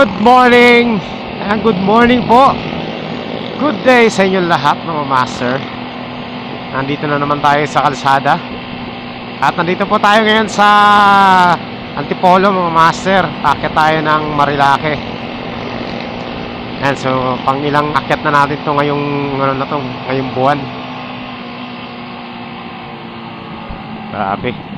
Good morning! And good morning po! Good day sa inyo lahat mga master. Nandito na naman tayo sa kalsada. At nandito po tayo ngayon sa Antipolo mga master. Akit tayo ng Marilake. And so, pang ilang akyat na natin to ngayong ano na to, ngayong buwan. Grabe.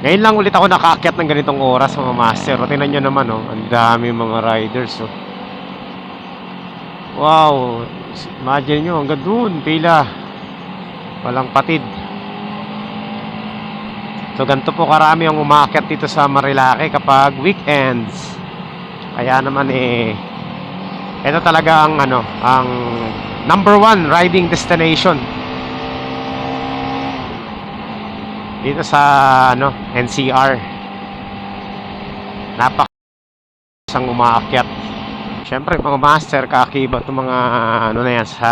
Ngayon lang ulit ako nakaakyat ng ganitong oras mga master. O, tingnan nyo naman oh, ang dami mga riders oh. Wow, imagine nyo hanggang doon, pila. Walang patid. So ganito po karami ang umaakyat dito sa Marilake kapag weekends. Kaya naman eh ito talaga ang ano, ang number one riding destination dito sa ano NCR napak isang umaakyat. Syempre mga master kakiba itong mga ano na yan sa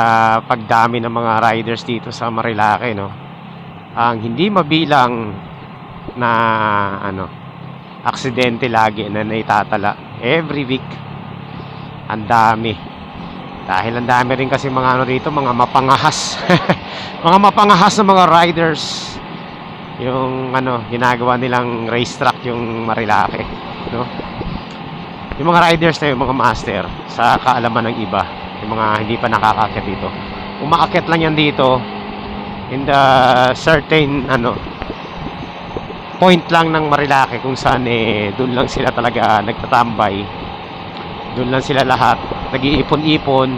pagdami ng mga riders dito sa Marilake no? Ang hindi mabilang na ano aksidente lagi na naitatala every week. Ang dami. Dahil ang dami rin kasi mga ano dito mga mapangahas. Mga mapangahas na mga riders yung ano ginagawa nilang racetrack yung Marilake no? Yung mga riders na yung mga master sa kaalaman ng iba yung mga hindi pa nakakakit dito. Umaakit lang yan dito in the certain ano point lang ng Marilake kung saan eh doon lang sila talaga nagtatambay. Doon lang sila lahat nag-iipon-ipon.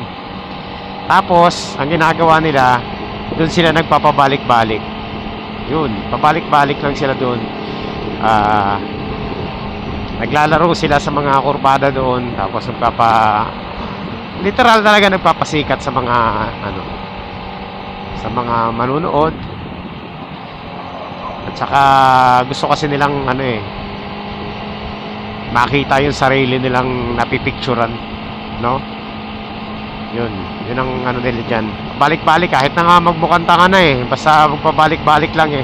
Tapos ang ginagawa nila doon sila nagpapabalik-balik yun, pabalik-balik lang sila doon. Ah, naglalaro sila sa mga kurbada doon, tapos nagpapa literal talaga nagpapasikat sa mga ano sa mga manunood. At saka gusto kasi nilang ano eh makita yung sarili nilang napipicturan, no? Yun, yun ang ano nila dyan. Balik-balik kahit na nga magmukhang tanga na eh. Basta magpabalik-balik lang eh.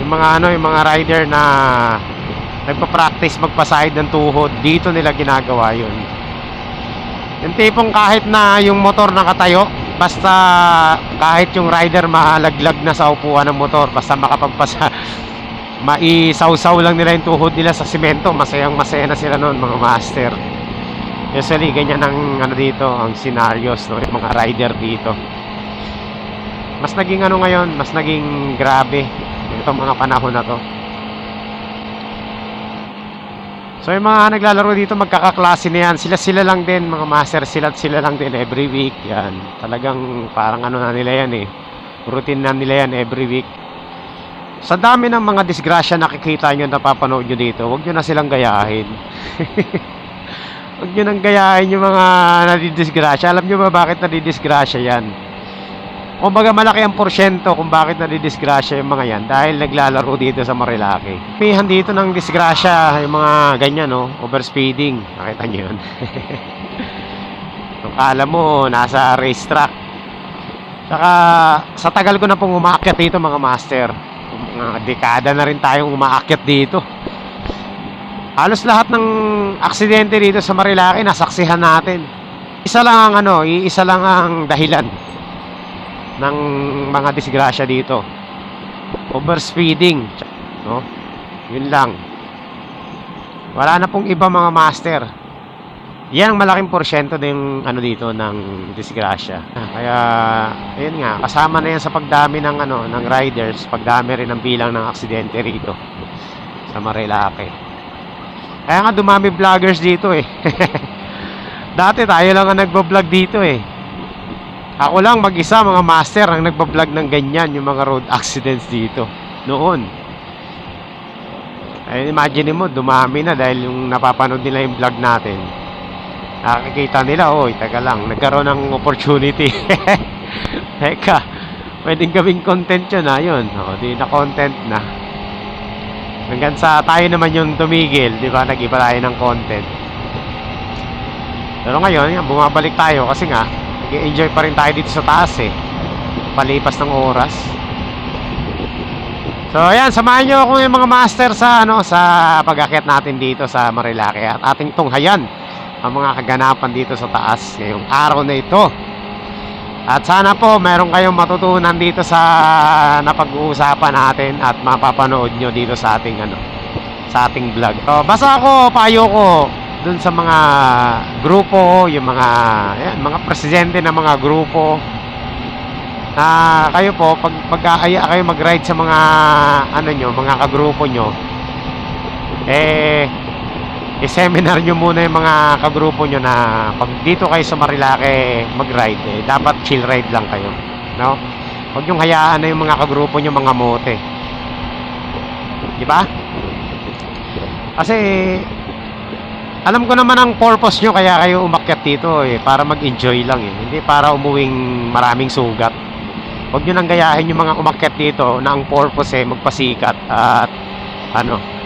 Yung mga ano, yung mga rider na nagpa-practice magpasahid ng tuhod, dito nila ginagawa yun. Yung tipong kahit na yung motor nakatayo, basta kahit yung rider mahalaglag na sa upuan ng motor, basta makapagpasa, maisawsaw lang nila yung tuhod nila sa simento, masayang masaya na sila noon mga master. Usually, ganyan ang ano dito, ang scenarios, no, yung mga rider dito. Mas naging ano ngayon, mas naging grabe itong mga panahon na to. So yung mga naglalaro dito, magkakaklase na yan. Sila-sila lang din, mga master, sila sila lang din every week. Yan, talagang parang ano na nila yan eh. Routine na nila yan every week. Sa dami ng mga disgrasya nakikita nyo, napapanood nyo dito, huwag nyo na silang gayahin. Huwag nyo nang gayahin yung mga nadidisgrasya. Alam nyo ba bakit nadidisgrasya yan? Kumbaga malaki ang porsyento kung bakit nadidisgrasya yung mga yan dahil naglalaro dito sa Marilake. Pihan dito ng disgrasya yung mga ganyan, no? Overspeeding. Nakita nyo yun? Kung kala mo, nasa racetrack. Saka, sa tagal ko na pong umaakyat dito mga master. Mga dekada na rin tayong umaakyat dito. Halos lahat ng aksidente dito sa Marilake nasaksihan natin. Isa lang ang ano, iisa lang ang dahilan ng mga disgrasya dito. Overspeeding, no? Yun lang. Wala na pong iba mga master. Yan ang malaking porsyento ng ano dito ng disgrasya. Kaya ayun nga, kasama na yan sa pagdami ng ano ng riders, pagdami rin ng bilang ng aksidente rito sa Marilake. Kaya nga dumami vloggers dito eh. Dati tayo lang ang nagbablog dito eh. Ako lang mag-isa mga master ang nagbablog ng ganyan yung mga road accidents dito. Noon. Ay imagine mo dumami na dahil yung napapanood nila yung vlog natin. Nakikita nila, oy, taga lang, nagkaroon ng opportunity. Teka, pwedeng gawing content yun ha, yun. O, di na content na. Hanggang sa tayo naman yung tumigil, di ba? Nag-iba tayo ng content. Pero ngayon, bumabalik tayo kasi nga, nag-enjoy pa rin tayo dito sa taas eh. Palipas ng oras. So ayan, samahan nyo ako yung mga master sa ano sa pag-akyat natin dito sa Marilake at ating tunghayan ang mga kaganapan dito sa taas ngayong araw na ito. At sana po meron kayong matutunan dito sa napag-uusapan natin at mapapanood nyo dito sa ating ano sa ating vlog. So, basta ako payo ko dun sa mga grupo, yung mga ayan, mga presidente ng mga grupo na kayo po pag pag-aaya kayo mag-ride sa mga ano nyo, mga kagrupo nyo eh i-seminar nyo muna yung mga kagrupo nyo na pag dito kayo sa Marilake mag-ride eh, dapat chill ride lang kayo no? huwag nyo hayaan na yung mga kagrupo nyo mga mote di ba? kasi alam ko naman ang purpose nyo kaya kayo umakyat dito eh para mag-enjoy lang eh hindi para umuwing maraming sugat Huwag nyo nang gayahin yung mga umakyat dito na ang purpose eh magpasikat at ano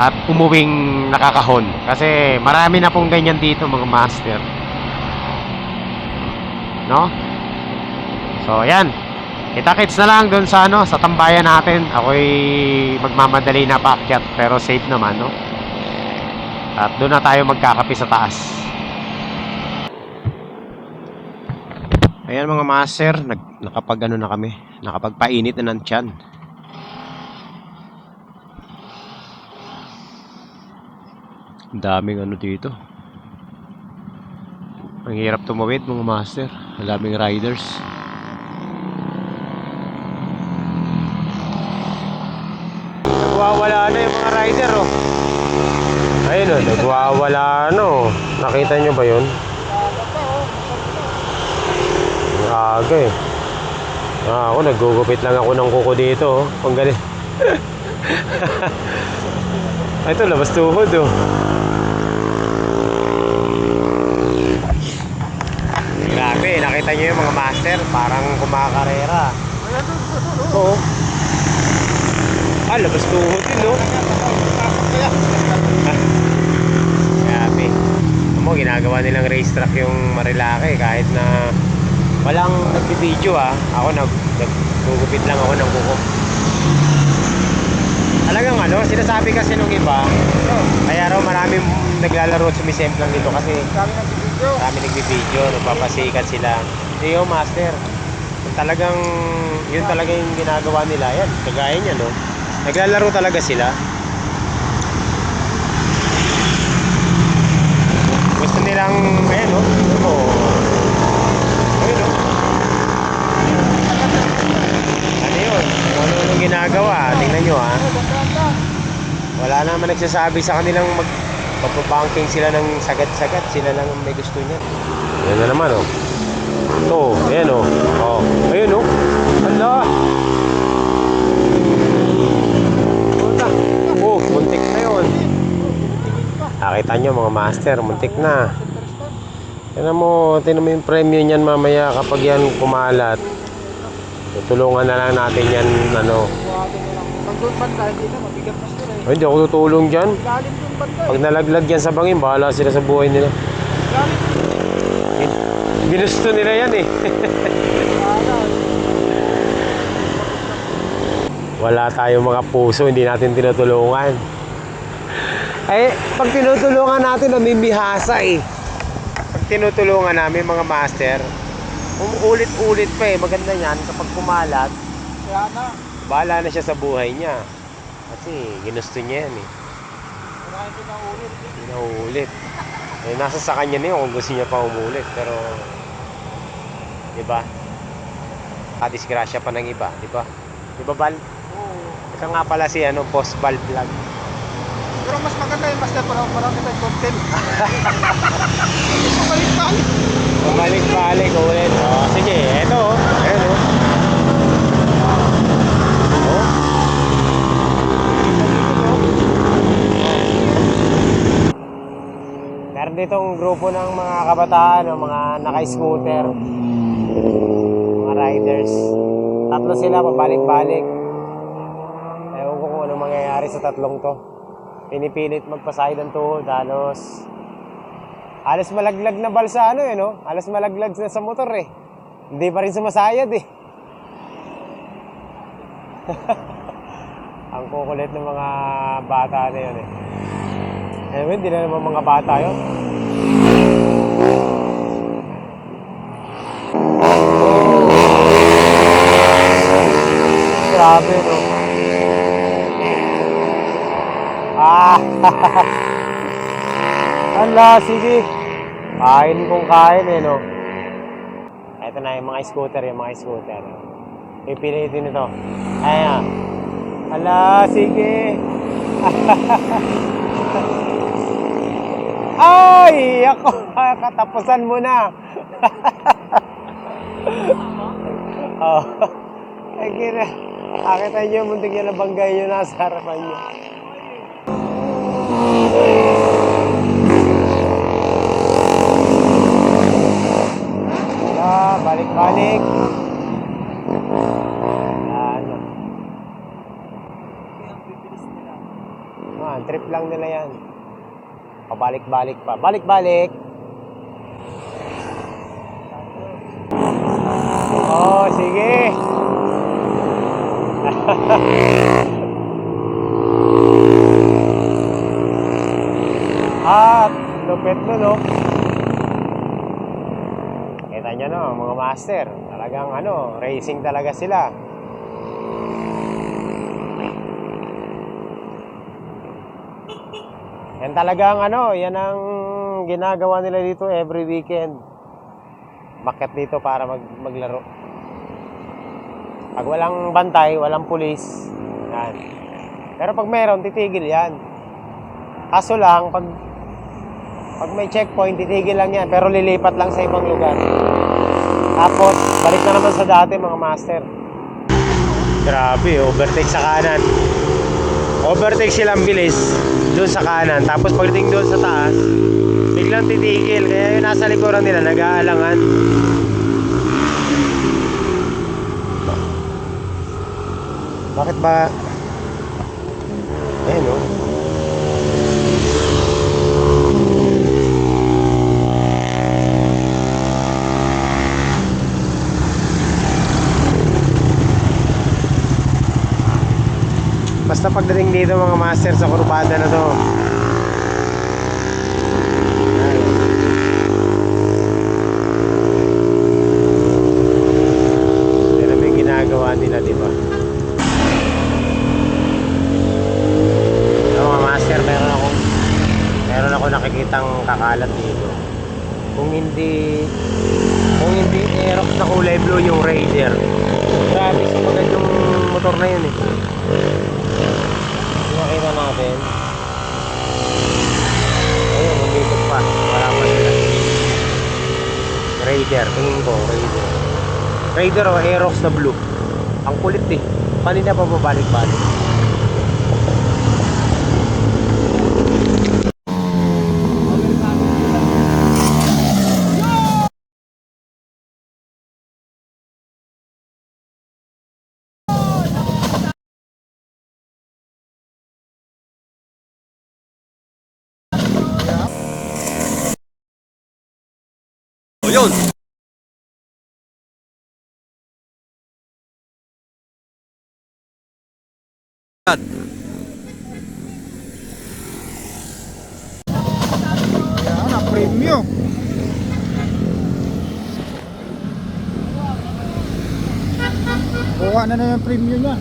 at umuwing nakakahon. Kasi marami na pong ganyan dito mga master. No? So ayan. Kita-kits na lang doon sa ano sa tambayan natin. Ako'y magmamadali na paakyat pero safe naman no? At doon na tayo magkakape sa taas. Ayan mga master, nag, nakapag ano na kami, nakapagpainit na ng tiyan. Ang daming ano dito. Ang hirap tumawid mga master, ang daming riders. Nagwawala na yung mga rider oh. Ayun oh, nagwawala no. Nakita nyo ba yun? Aga eh. Ah, ako nagugupit lang ako ng kuko dito. Oh. Ang galing. Ay, Ito, labas tuhod oh. Grabe, nakita nyo yung mga master, parang kumakarera. Oo. Ah, labas tuhod yun, no? Grabe. Mo, ginagawa nilang racetrack yung Marilake kahit na walang nagbibideo ah. Ako nag naggugupit lang ako ng kuko. Talagang ano, sinasabi kasi nung iba, kaya raw maraming naglalaro at sumisemplang dito kasi Kami nagbibideo. marami nagbibideo, nagpapasikat sila. Hindi yung master. Talagang, yun talaga yung ginagawa nila. Yan, kagaya niya, no? Naglalaro talaga sila. Gusto nilang, ayan, no? Ano, ayun, no? Ano yun? Kung ano yung ginagawa, tingnan nyo, ha? Ganda-ganda. Wala naman nagsasabi sa kanilang mag magpabanking sila ng sagat-sagat. Sila lang ang may gusto niya. Yan na naman, oh. Ito, ayan, oh. Oh, ayun, oh. Hala! Oh, muntik na yun. Nakita nyo, mga master, muntik na. Tignan mo, tignan mo yung premyo niyan mamaya kapag yan kumalat. Tutulungan na lang natin yan, ano. Pag doon banda, hindi na. Mabigat na sila eh. Ay, hindi ako tutulong dyan. Doon banda Pag eh. nalaglag yan sa bangin, bahala sila sa buhay nila. Doon. Ginusto nila yan eh. Wala. Wala tayong mga puso, hindi natin tinutulungan. Ay, pag tinutulungan natin, namimihasa eh. Pag tinutulungan namin mga master, umuulit-ulit pa eh. Maganda yan kapag kumalat, Kaya na. bahala na siya sa buhay niya. Kasi ginusto niya yan eh. Maraming pinaulit. Hindi na uulit. Eh, nasa sa kanya na yun kung gusto niya pa umulit. Pero, di ba? Kadisgrasya pa ng iba, di ba? Di ba, Bal? Oo. Ika nga pala si ano, Post Bal Vlog. Pero mas maganda yung master para marami tayong content. Gusto kayo tayo. Bumalik-balik ulit. Oh, sige, eto. Ayan oh. Oh. Meron ditong grupo ng mga kabataan, no, mga naka-scooter, mga riders. Tatlo sila, pabalik-balik. Ewan ko kung anong mangyayari sa tatlong to. Pinipilit magpasay ng tuhod, halos Alas malaglag na bal sa ano eh, no? Alas malaglag na sa motor eh. Hindi pa rin sumasayad eh. Ang kukulit ng mga bata na yun eh. Anyway, hindi na naman mga bata yun. Grabe, no? Ala, sige. Kain kong kain eh, no? Ito na yung mga scooter, yung mga scooter. Pipilitin ito. Ayan. Ala, sige. Ay, ako, katapusan mo na. oh. Ay, kira. Akita niyo, muntik niya nabanggay niyo nasa harapan niyo. Ah, balik-balik. Ano? Ah, trip lang nila yan. Pabalik-balik pa. Balik-balik. Oh, sige. ah, lupit mo, no? Kita nyo, no, mga master. Talagang, ano, racing talaga sila. Yan talagang ano, yan ang ginagawa nila dito every weekend. Bakit dito para mag, maglaro. Pag walang bantay, walang pulis, yan. Pero pag meron, titigil yan. Kaso lang, pag pag may checkpoint, titigil lang yan. Pero lilipat lang sa ibang lugar. Tapos, balik na naman sa dati mga master. Grabe, overtake sa kanan. Overtake silang bilis doon sa kanan. Tapos pagdating doon sa taas, biglang titigil. Kaya yung nasa likuran nila, nag-aalangan. Bakit ba? Ayun oh. Pagdating dito mga master sa kurbada na to. Naman yung ginagawa nila, di ba? Ito mga master, meron ako meron ako nakikitang kakalat dito. Kung hindi kung hindi Aerox na kulay blue yung Raider. Grabe, sumagal yung motor na yun eh. Nakita natin. Ayun, umikot pa. Wala pa sila. Raider, tingin ko, Raider. Raider o Aerox na blue. Ang kulit eh. Kanina pa babalik-balik. Yan, ang premium. Kuha na na yung premium niya.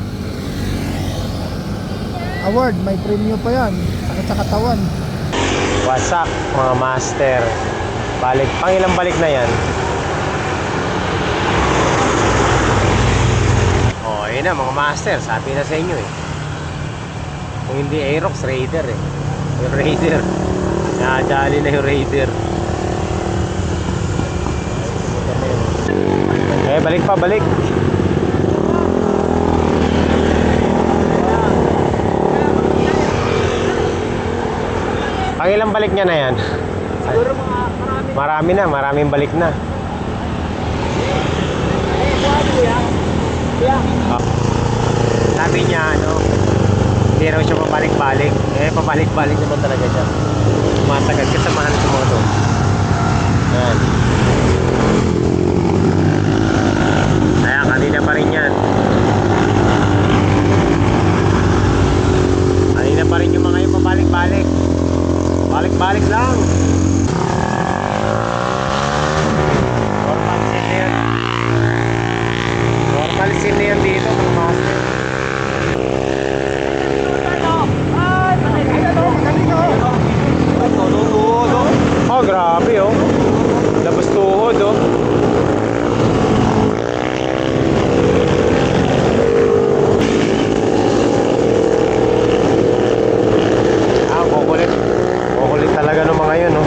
Award, may premium pa yan. Sakit sa katawan. Wasak mga master. Balik, pang ilang balik na yan? Oh, ayun na mga master. Sabi na sa inyo eh. Kung hindi Aerox, Raider eh. Yung Raider. Nadali na yung Raider. Eh, balik pa, balik. Ang ilang balik niya na yan? Siguro mga Marami na, maraming balik na. Oh. Sabi niya, ano, hindi raw siya pabalik-balik. Eh, pabalik-balik naman talaga siya. Matagal, kasamahan sa mga doon. Ayan. Kanina pa rin yan. Kanina pa rin yung mga yung pabalik-balik. Balik-balik lang. Scene na yan dito, mga master. Oh, grabe oh. Labas tuhod oh. Ah, kukulit. Kukulit talaga ng mga yun, no?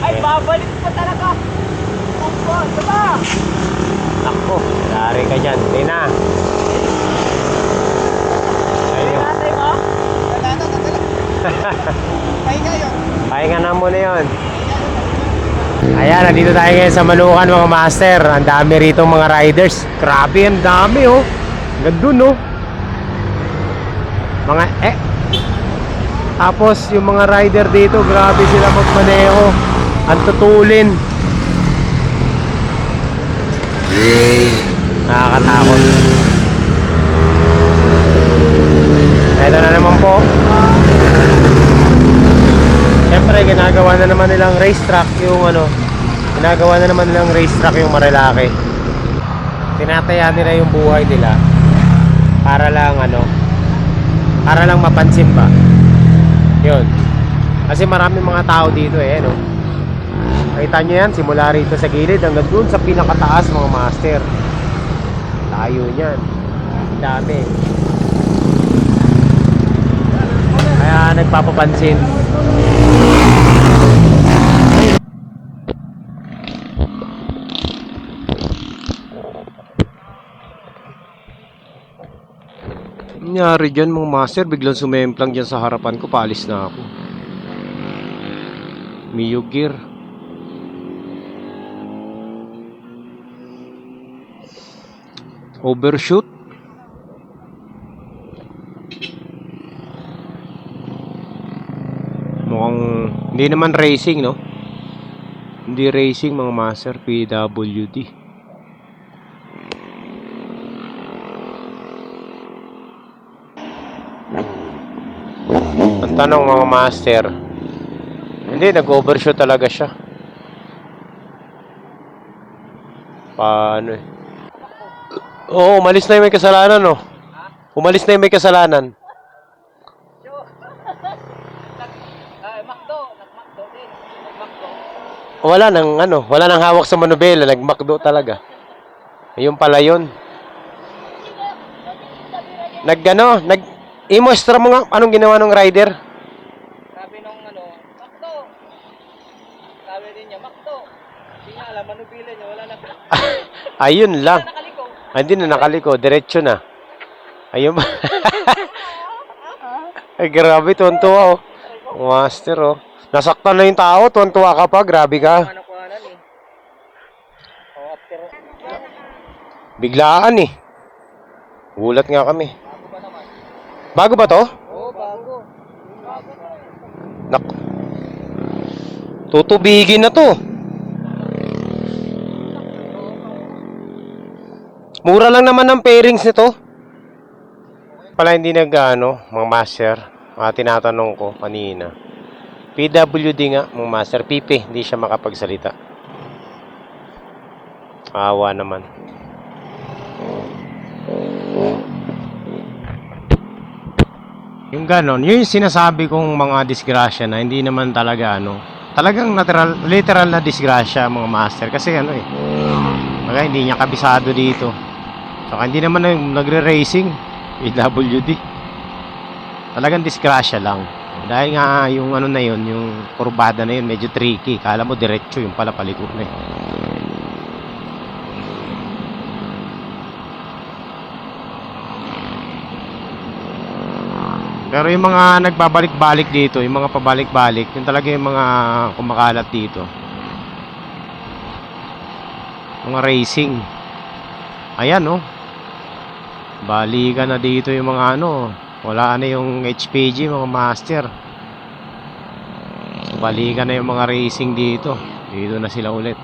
Ay, babalik pa talaga. Opo, diba? Ako, dari ka dyan. Hindi na. Ayun. Pahinga na muna yun. Ayan, nandito tayo ngayon sa Manukan mga master. Ang dami rito mga riders. Grabe, ang dami oh. Gandun oh. Mga eh. Tapos yung mga rider dito, grabe sila magmaneho. Ang tutulin. Nakakatakot. Ito na naman po. Siyempre, ginagawa na naman nilang racetrack yung ano, ginagawa na naman nilang racetrack yung Marilaki. Tinataya nila yung buhay nila para lang ano, para lang mapansin ba. Yun. Kasi marami mga tao dito eh, no. Nakita nyo yan, simula rito sa gilid hanggang dun sa pinakataas mga master. Tayo niyan. Dami. Kaya nagpapapansin. Nangyari dyan mga master, biglang sumemplang dyan sa harapan ko, paalis na ako. Mio gear. Overshoot. Mukhang hindi naman racing, no? Hindi racing mga master, PWD. Ang tanong mga master, hindi, nag-overshoot talaga siya. Paano eh? Oo, umalis na yung may kasalanan, no? Umalis na yung may kasalanan. Wala nang ano, wala nang hawak sa manubela, nagmakdo talaga. Ayun pala yun. Nag ano, nag i-muestra mo nga anong ginawa ng rider. Sabi nung ano, Macdo. Sabi din niya, Macdo. Hindi niya alam, manubila niya. Wala na. Ayun lang. Ay, hindi na nakaliko, diretso na. Ayun ba? Ay, grabe, tuwan-tuwa oh. Master oh. Nasaktan na yung tao, tuwan-tuwa ka pa, grabe ka. Biglaan eh. Gulat nga kami. Bago ba to? Oo. Bago. Nak. Tutubigin na to. Mura lang naman ang pairings nito. Pala hindi nag ano, mga master. Ah, tinatanong ko kanina. PWD nga, mga master. PP, hindi siya makapagsalita. Awa naman. Yung ganon, yun yung sinasabi kong mga disgrasya na hindi naman talaga ano, talagang literal, literal na disgrasya mga master kasi ano eh, baga hindi niya kabisado dito. Saka hindi naman nag- nagre-racing, PWD. Talagang disgrasya lang. Dahil nga yung ano na yun, yung kurbada na yun, medyo tricky. Kala mo diretso, yung pala paliko na eh. Pero yung mga nagbabalik-balik dito, yung mga pabalik-balik, yung talaga yung mga kumakalat dito. Mga racing. Ayan, oh. Balikan na dito yung mga ano. Wala na yung HPG, mga master. Balikan na yung mga racing dito. Dito na sila ulit.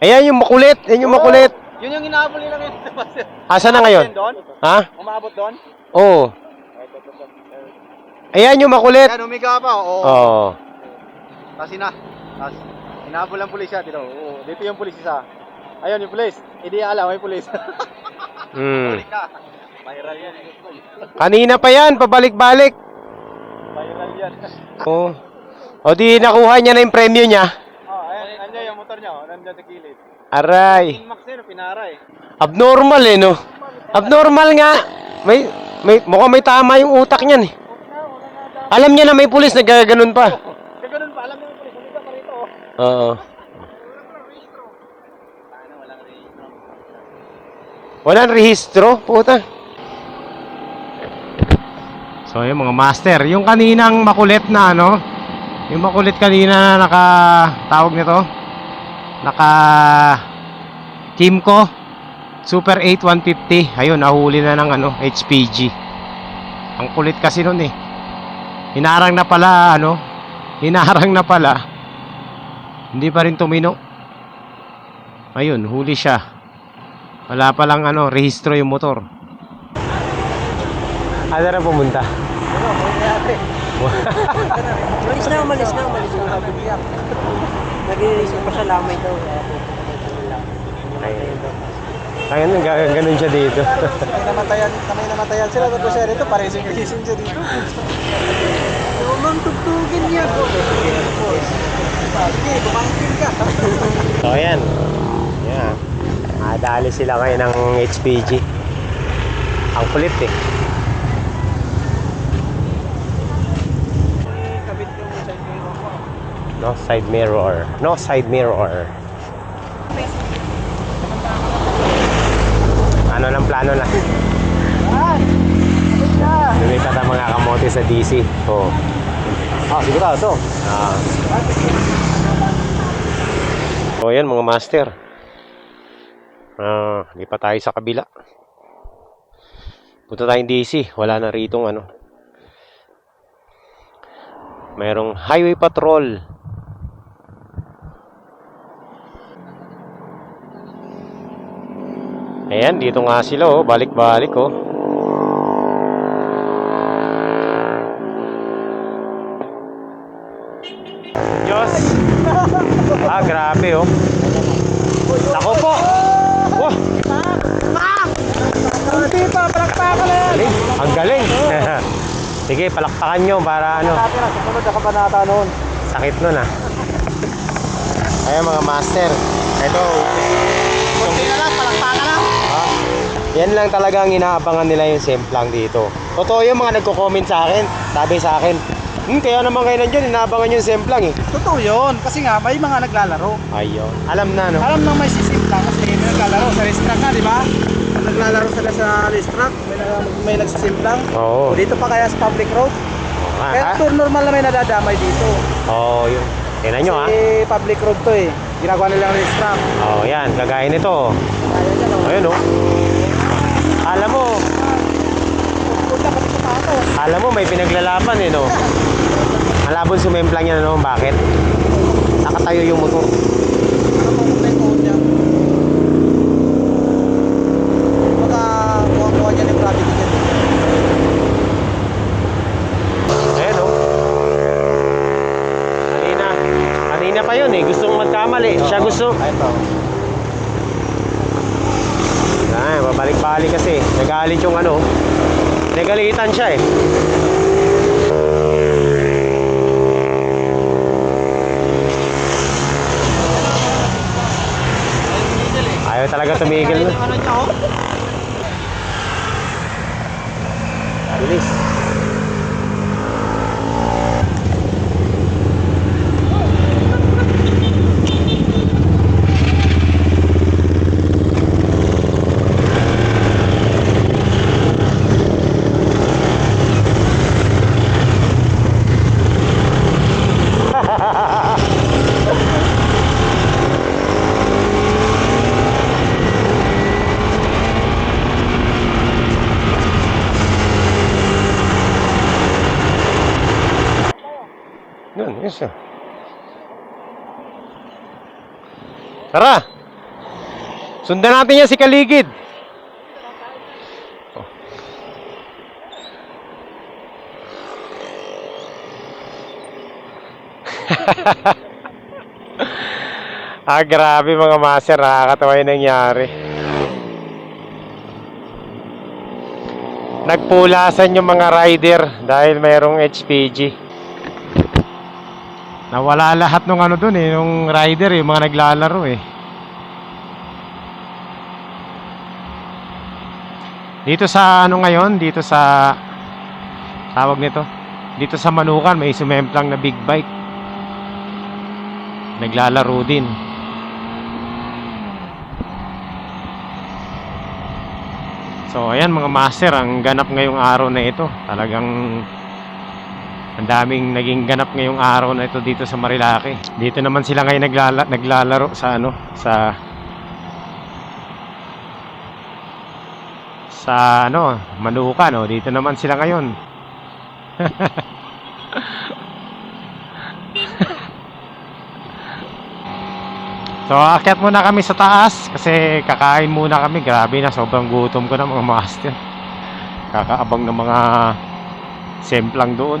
Ayan yung makulit. Ayan yung makulit. Yun yung inaabol nila ngayon. Asa na ngayon? Doon? Ha? Umabot doon? Oo. Ayan yung makulit. Yan, umiga pa. Oo. Oo. Tapos ina. Tapos, hinabol ang pulis siya. Dito, oo. Dito yung pulis isa. Ayun, yung pulis. Hindi alam, may pulis. Mm. Viral yan. eh. Kanina pa yan, pabalik-balik. Viral yan. Oo. O di nakuha niya na yung premyo niya. Oh, ayun, andyan yung motor niya. Oh. Nandyan sa kilid. Aray. Inmax yun, pinara eh. Abnormal eh, no? Abnormal nga. May, may, mukhang may tama yung utak niyan eh. Alam niya na may pulis na gaganon pa. Kaya ganun pa, alam mo yung pulis. Umiga pa rito. oh. Oo. Ano, walang rehistro. Walang rehistro, puta. So, yung mga master, yung kaninang makulit na ano, yung makulit kanina na naka, tawag nito, naka, Kimco, Super 8 150, ayun, nahuli na ng ano, HPG. Ang kulit kasi nun eh. Hinarang na pala, ano, hinarang na pala. Hindi pa rin tumino. Ayun, huli siya. Wala pa lang ano, rehistro yung motor. Ano na pumunta? Umalis na, umalis na, umalis na. Nag-release pa siya lamay daw. Ayun, ga- ganun siya dito. May namatayan, may namatayan sila. Tapos siya rito, parising-rising siya dito. Lumang tugtugin niya. Sige, bumangkin ka. so, ayan. Yeah. Nadali sila ngayon ng HPG. Ang kulit eh. No side mirror. No side mirror. Ano ng plano na? Lumipat ang mga kamote sa DC. Oh. Ah, sigurado. Ah. So yan mga master. Ah, lipat tayo sa kabila. Punta tayong DC, wala na ritong ano. Merong highway patrol. Ayan, dito nga sila oh, balik-balik oh. Diyos! Ah, grabe oh. Nako po! Wah! Hindi pa, palakpakan na yan! Galing. Ang galing. Sige, palakpakan nyo para ano. Dati na, sumunod na kabanata noon. Sakit nun ah. Ayan mga master. Ito. Kunti na lang, palakpakan na. Ah, yan lang talaga ang inaabangan nila yung semplang dito. Totoo yung mga nagko-comment sa akin. Sabi sa akin, hmm, kaya naman kayo nandyan, inaabangan yung semplang eh. Totoo yun, kasi nga may mga naglalaro. Ayun. Alam na no? Alam nang may sisimpla kasi may naglalaro sa racetrack nga, di ba? Naglalaro sila sa racetrack, may, nag- may nagsisimplang. Oo. O dito pa kaya sa public road. Ah, Kaya tour normal na may nadadamay dito. Oo, yun. Tingnan nyo ah. Kasi public road to eh. Ginagawa nilang racetrack. Oo, yan. Kagaya nito. Kaya dyan o. Ayun oh. Alam mo, Punta pa dito pa ako. alam mo may pinaglalaban eh no. Malabon sumemplang niya no, bakit? Nakatayo yung motor. Ano mo kung may code niya? Baka kuha-kuha niya yung gravity niya. Ayan oh. Kanina, kanina pa yun eh. Gustong magkamali. Siya gusto. Ayun to. Ay, babalik-balik kasi. Nagalit yung ano. Nagalitan siya eh. Ayaw talaga tumigil na. Ano oh? Bilis. Ayos. Tara! Sundan natin yan si Kaligid. Oh. ah, grabe mga master. Nakakatawa yung nangyari. Nagpulasan yung mga rider dahil mayroong HPG. Nawala lahat ng ano dun eh, nung rider eh, mga naglalaro eh. Dito sa ano ngayon, dito sa tawag nito, dito sa Manukan may sumemplang na big bike. Naglalaro din. So ayan mga master, ang ganap ngayong araw na ito. Talagang ang daming naging ganap ngayong araw na ito dito sa Marilake. Dito naman sila ngayon naglala, naglalaro sa ano, sa sa ano, Manukan, no. Dito naman sila ngayon. So, aakyat muna kami sa taas kasi kakain muna kami. Grabe na, sobrang gutom ko na mga master. Kakaabang ng mga semplang doon.